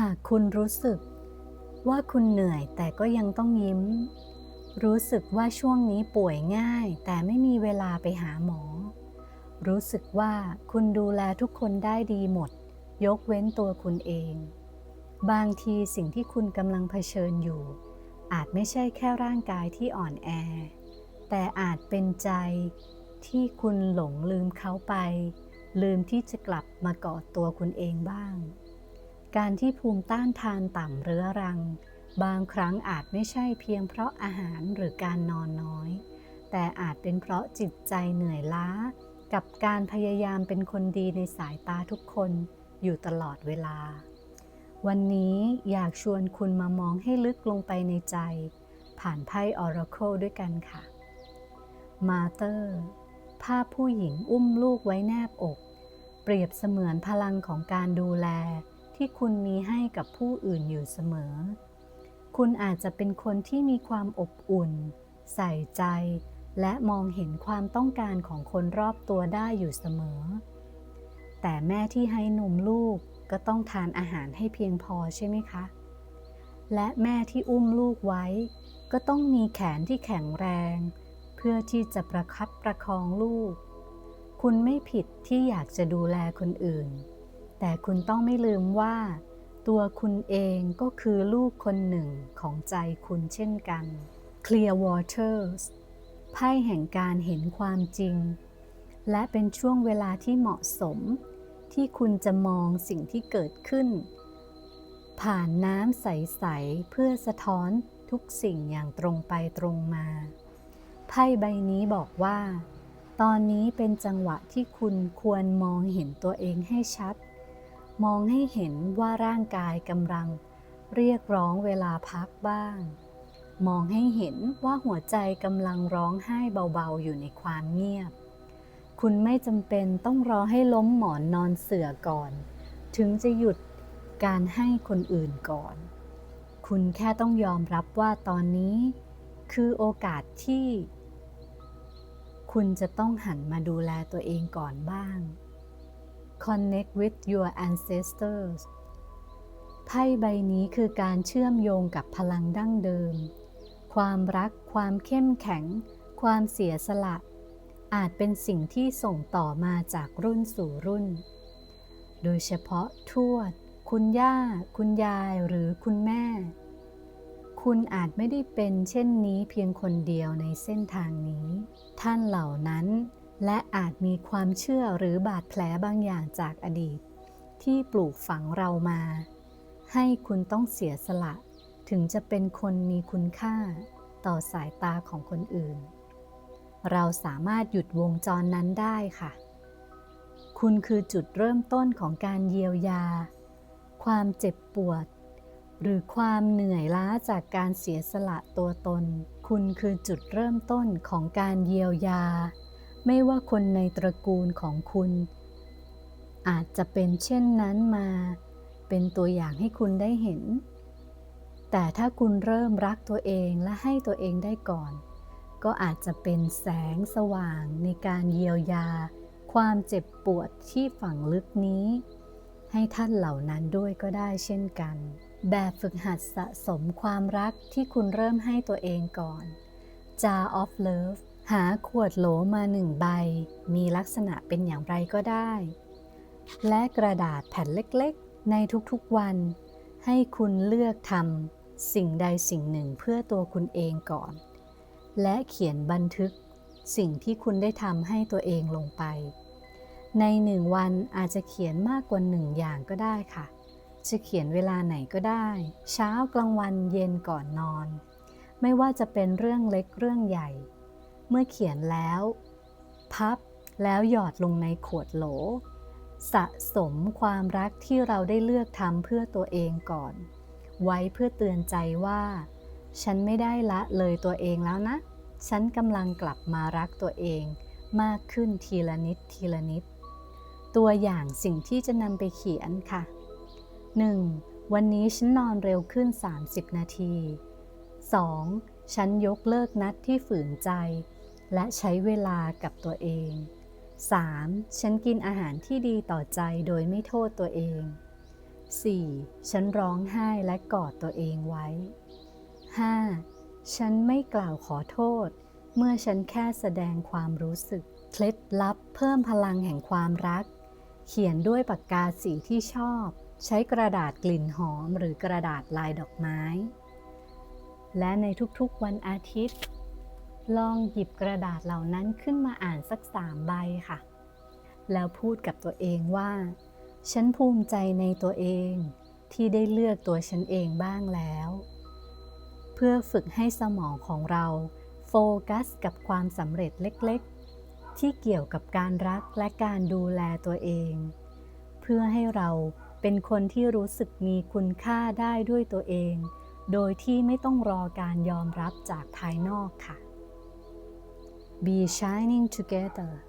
หากคุณรู้สึกว่าคุณเหนื่อยแต่ก็ยังต้องยิ้ม รู้สึกว่าช่วงนี้ป่วยง่าย แต่ไม่มีเวลาไปหาหมอ รู้สึกว่าคุณดูแลทุกคนได้ดีหมด ยกเว้นตัวคุณเอง บางทีสิ่งที่คุณกำลังเผชิญอยู่ อาจไม่ใช่แค่ร่างกายที่อ่อนแอ แต่อาจเป็นใจที่คุณหลงลืมเขาไป ลืมที่จะกลับมาเกอดตัวคุณเองบ้าง การที่ภูมิต้านทานต่ำเรื้อรัง บางครั้งอาจไม่ใช่เพียงเพราะอาหารหรือการนอนน้อย แต่อาจเป็นเพราะจิตใจเหนื่อยล้า กับการพยายามเป็นคนดีในสายตาทุกคนอยู่ตลอดเวลา วันนี้อยากชวนคุณมามองให้ลึกลงไปในใจ ผ่านไพ่ Oracle ด้วยกันค่ะ มาเตอร์ ภาพผู้หญิงอุ้มลูกไว้แนบอก เปรียบเสมือนพลังของการดูแล ที่คุณมีให้กับผู้อื่นอยู่เสมอ คุณอาจจะเป็นคนที่มีความอบอุ่น ใส่ใจ และมองเห็นความต้องการของคนรอบตัวได้อยู่เสมอ แต่แม่ที่ให้นมลูกก็ต้องทานอาหารให้เพียงพอใช่ไหมคะ และแม่ที่อุ้มลูกไว้ ก็ต้องมีแขนที่แข็งแรง เพื่อที่จะประคับประคองลูก คุณไม่ผิดที่อยากจะดูแลคนอื่น แต่คุณต้องไม่ลืมว่า ตัวคุณเองก็คือลูกคนหนึ่งของใจคุณเช่นกัน Clear Waters ไพ่แห่งการเห็นความจริง และเป็นช่วงเวลาที่เหมาะสม ที่คุณจะมองสิ่งที่เกิดขึ้น ผ่านน้ำใส ๆ เพื่อสะท้อนทุกสิ่งอย่างตรงไปตรงมา ไพ่ใบนี้บอกว่า ตอนนี้เป็นจังหวะที่คุณควรมองเห็นตัวเองให้ชัด มองให้เห็นว่าร่างกายกำลังเรียกร้องเวลาพักบ้าง มองให้เห็นว่าหัวใจกำลังร้องไห้เบาๆอยู่ในความเงียบ คุณไม่จำเป็นต้องรอให้ล้มหมอนนอนเสื่อก่อน ถึงจะหยุดการให้คนอื่นก่อน คุณแค่ต้องยอมรับว่าตอนนี้ คือโอกาสที่ คุณจะต้องหันมาดูแลตัวเองก่อนบ้าง Connect with your ancestors ไพ่ใบนี้คือการเชื่อมโยงกับพลังดั้งเดิม ความรัก ความเข้มแข็ง ความเสียสละ อาจเป็นสิ่งที่ส่งต่อมาจากรุ่นสู่รุ่น โดยเฉพาะทวด คุณย่า คุณยายหรือคุณแม่ คุณอาจไม่ได้เป็นเช่นนี้เพียงคนเดียวในเส้นทางนี้ ท่านเหล่านั้น และอาจมีความเชื่อหรือบาดแผลบางอย่างจากอดีต ที่ปลูกฝังเรามา ให้คุณต้องเสียสละ ถึงจะเป็นคนมีคุณค่าต่อสายตาของคนอื่น เราสามารถหยุดวงจรนั้นได้ค่ะ คุณคือจุดเริ่มต้นของการเยียวยา ความเจ็บปวด หรือความเหนื่อยล้าจากการเสียสละตัวตน คุณคือจุดเริ่มต้นของการเยียวยา ไม่ว่าคนในตระกูลของคุณ อาจจะเป็นเช่นนั้นมา เป็นตัวอย่างให้คุณได้เห็น แต่ถ้าคุณเริ่มรักตัวเองและให้ตัวเองได้ก่อน ก็อาจจะเป็นแสงสว่างในการเยียวยา ความเจ็บปวดที่ฝังลึกนี้ ให้ท่านเหล่านั้นด้วยก็ได้เช่นกัน แบบฝึกหัดสะสมความรักที่คุณเริ่มให้ตัวเองก่อน Jar of Love หาขวดโหลมาหนึ่งใบ มีลักษณะเป็นอย่างไรก็ได้ และกระดาษแผ่นเล็กๆ ในทุกๆวัน ให้คุณเลือกทำสิ่งใดสิ่งหนึ่งเพื่อตัวคุณเองก่อน และเขียนบันทึกสิ่งที่คุณได้ทำให้ตัวเองลงไป ในหนึ่งวันอาจจะเขียนมากกว่าหนึ่งอย่างก็ได้ค่ะ จะเขียนเวลาไหนก็ได้ เช้ากลางวันเย็นก่อนนอน ไม่ว่าจะเป็นเรื่องเล็กเรื่องใหญ่ เมื่อเขียนแล้ว พับแล้วหยอดลงในขวดโหล สะสมความรักที่เราได้เลือกทำเพื่อตัวเองก่อน ไว้เพื่อเตือนใจว่า ฉันไม่ได้ละเลยตัวเองแล้วนะ ฉันกำลังกลับมารักตัวเองมากขึ้นทีละนิดทีละนิด ตัวอย่างสิ่งที่จะนำไปเขียนค่ะ 1. วันนี้ฉันนอนเร็วขึ้น 30 นาที 2. ฉันยกเลิกนัดที่ฝืนใจ และใช้เวลากับตัวเอง 3. ฉันกินอาหารที่ดีต่อใจโดยไม่โทษตัวเอง 4. ฉันร้องไห้และกอดตัวเองไว้ 5. ฉันไม่กล่าวขอโทษ เมื่อฉันแค่แสดงความรู้สึก เคล็ดลับเพิ่มพลังแห่งความรัก เขียนด้วยปากกาสีที่ชอบ ใช้กระดาษกลิ่นหอมหรือกระดาษลายดอกไม้ และในทุกๆวันอาทิตย์ ลองหยิบกระดาษเหล่านั้นขึ้นมาอ่านสักสามใบค่ะ แล้วพูดกับตัวเองว่า ฉันภูมิใจในตัวเองที่ได้เลือกตัวฉันเองบ้างแล้ว เพื่อฝึกให้สมองของเราโฟกัสกับความสำเร็จเล็กๆ ที่เกี่ยวกับการรักและการดูแลตัวเอง เพื่อให้เราเป็นคนที่รู้สึกมีคุณค่าได้ด้วยตัวเอง โดยที่ไม่ต้องรอการยอมรับจากภายนอกค่ะ Be shining together